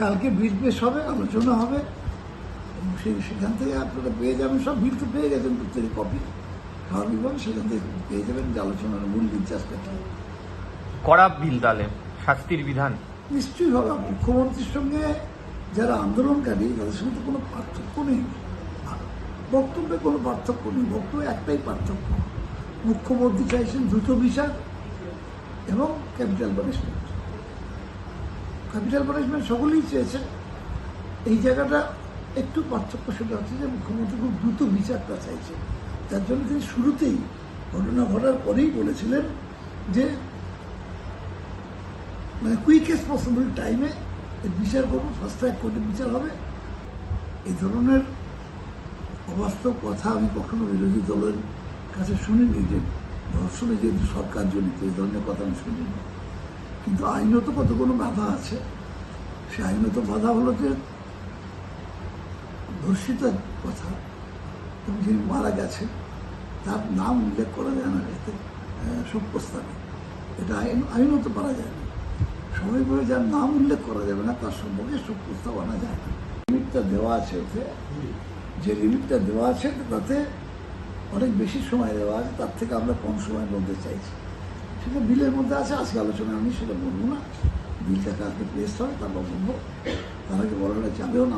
কালকে বিল পেশ হবে আলোচনা হবে। সেই সেখান থেকে আপনারা পেয়ে যাবেন সব বিল তো পেয়ে গেছেন প্রত্যেকে কপি। স্বাভাবিকভাবে সেখান থেকে পেয়ে যাবেন যে আলোচনার মূল নির্যাসটা কি। কড়া বিল তাহলে শাস্তির বিধান? নিশ্চয়ই হবে। মুখ্যমন্ত্রীর সঙ্গে যারা আন্দোলনকারী তাদের সঙ্গে তো কোনো পার্থক্য নেই। বক্তব্যে কোনো পার্থক্য নেই। বক্তব্য একটাই পার্থক্য। মুখ্যমন্ত্রী চাইছেন দ্রুত বিচার এবং ক্যাপিটাল পানিশমেন্ট। ক্যাপিটাল পানিশমেন্ট সকলেই চেয়েছেন এই জায়গাটা একটু পার্থক্য সেটা হচ্ছে যে মুখ্যমন্ত্রী খুব দ্রুত বিচারটা চাইছে। তার জন্য তিনি শুরুতেই ঘটনা ঘটার পরেই বলেছিলেন যে মানে কুইকেস্ট পসিবল টাইমে বিচার করব ফার্স্ট ট্র্যাক কোর্টে বিচার হবে। এই ধরনের অবাস্তব কথা আমি কখনো বিরোধী দলের কাছে শুনিনি যে, ধর্ষণে যেহেতু সরকার জড়িত এই ধরনের কথা আমি শুনিনি। কিন্তু আইনত কত কোনো বাধা আছে? সে আইনত বাধা হলো যে ধর্ষিতার কথা। যিনি মারা গেছে তার নাম উল্লেখ করা যায় না, এতে শোক প্রস্তাবে। এটা আইন আইনত পারা যায় না। সবাই বলে যার নাম উল্লেখ করা যাবে না, তার সম্পর্কে শোক প্রস্তাব আনা যায় না। লিমিটটা দেওয়া আছে ওতে। যে লিমিটটা দেওয়া আছে, তাতে অনেক বেশি সময় দেওয়া আছে, তার থেকে আমরা কম সময়ের মধ্যে চাইছি। সেটা বিলের মধ্যে আছে, আজকে আলোচনা আমি সেটা বলব না। বিলটাকে আজকে পেশ হয়, তারপর বলব। তার আগে বলাটা যাবেও না